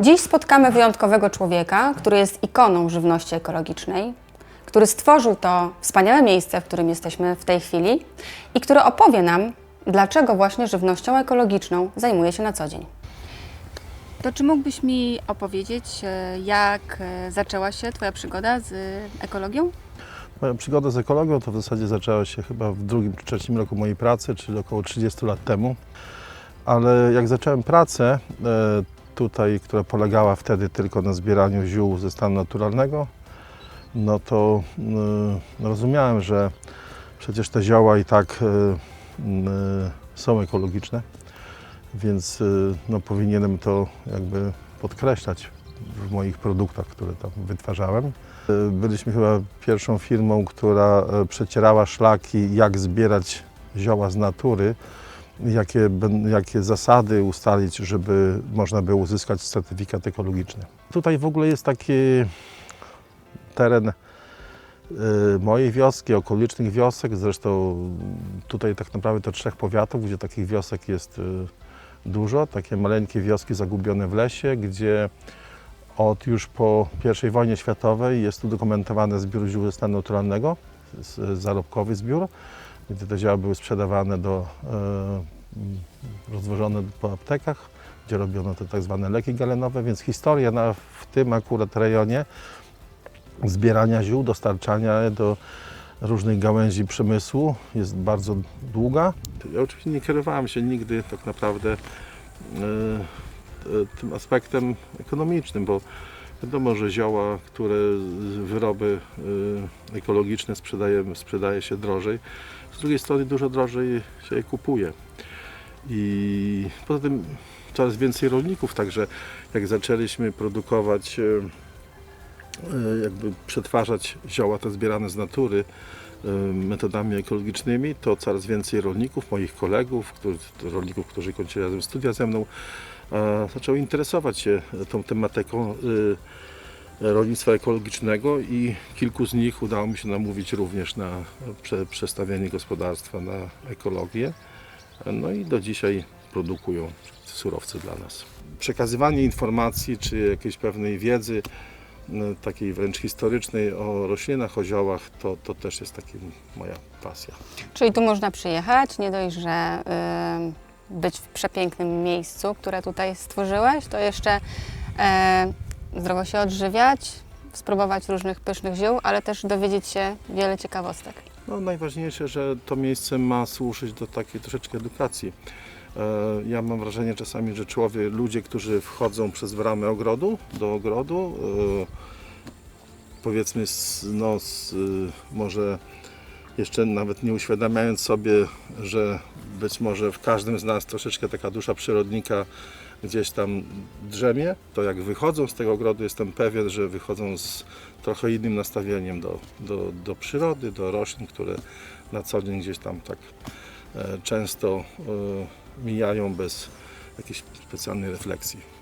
Dziś spotkamy wyjątkowego człowieka, który jest ikoną żywności ekologicznej, który stworzył to wspaniałe miejsce, w którym jesteśmy w tej chwili i który opowie nam, dlaczego właśnie żywnością ekologiczną zajmuje się na co dzień. To czy mógłbyś mi opowiedzieć, e, jak e, zaczęła się Twoja przygoda z ekologią? Moja przygoda z ekologią to w zasadzie zaczęła się chyba w drugim czy trzecim roku mojej pracy, czyli około 30 lat temu. Ale jak zacząłem pracę e, tutaj, która polegała wtedy tylko na zbieraniu ziół ze stanu naturalnego, no to e, rozumiałem, że przecież te zioła i tak m, e, są ekologiczne, więc e, no, powinienem to jakby podkreślać w moich produktach, które tam wytwarzałem. E, Byliśmy chyba pierwszą firmą, która e, przecierała szlaki, jak zbierać zioła z natury, jakie, jakie zasady ustalić, żeby można było uzyskać certyfikat ekologiczny. Tutaj w ogóle jest taki teren e, mojej wioski, okolicznych wiosek, zresztą tutaj tak naprawdę to trzech powiatów, gdzie takich wiosek jest e, dużo, takie maleńkie wioski zagubione w lesie, gdzie od już po I wojnie światowej jest udokumentowany zbiór ziół stanu naturalnego, zarobkowy zbiór, gdzie te zioła były sprzedawane do, e, rozwożone po aptekach, gdzie robiono te tak zwane leki galenowe, więc historia na, w tym akurat rejonie zbierania ziół, dostarczania do różnych gałęzi przemysłu jest bardzo długa. Ja oczywiście nie kierowałem się nigdy tak naprawdę e, e, tym aspektem ekonomicznym, bo wiadomo, że zioła, które wyroby e, ekologiczne sprzedaje, sprzedaje się drożej, z drugiej strony dużo drożej się je kupuje. I poza tym coraz więcej rolników, także jak zaczęliśmy produkować, e, jakby przetwarzać zioła te zbierane z natury e, metodami ekologicznymi, to coraz więcej rolników, moich kolegów, którzy, rolników, którzy kończyli razem studia ze mną, e, zaczęło interesować się tą tematyką e, rolnictwa ekologicznego i kilku z nich udało mi się namówić również na prze, przestawienie gospodarstwa na ekologię. No i do dzisiaj produkują surowce dla nas. Przekazywanie informacji czy jakiejś pewnej wiedzy, takiej wręcz historycznej o roślinach, o ziołach, to, to też jest taka moja pasja. Czyli tu można przyjechać, nie dość, że y, być w przepięknym miejscu, które tutaj stworzyłeś, to jeszcze e, zdrowo się odżywiać, spróbować różnych pysznych ziół, ale też dowiedzieć się wiele ciekawostek. No, najważniejsze, że to miejsce ma służyć do takiej troszeczkę edukacji. E, Ja mam wrażenie czasami, że człowiek, ludzie, którzy wchodzą przez bramę ogrodu, do ogrodu, e, powiedzmy, no, y, może jeszcze nawet nie uświadamiając sobie, że być może w każdym z nas troszeczkę taka dusza przyrodnika gdzieś tam drzemie, to jak wychodzą z tego ogrodu, jestem pewien, że wychodzą z trochę innym nastawieniem do, do, do przyrody, do roślin, które na co dzień gdzieś tam tak e, często e, mijają bez jakiejś specjalnej refleksji.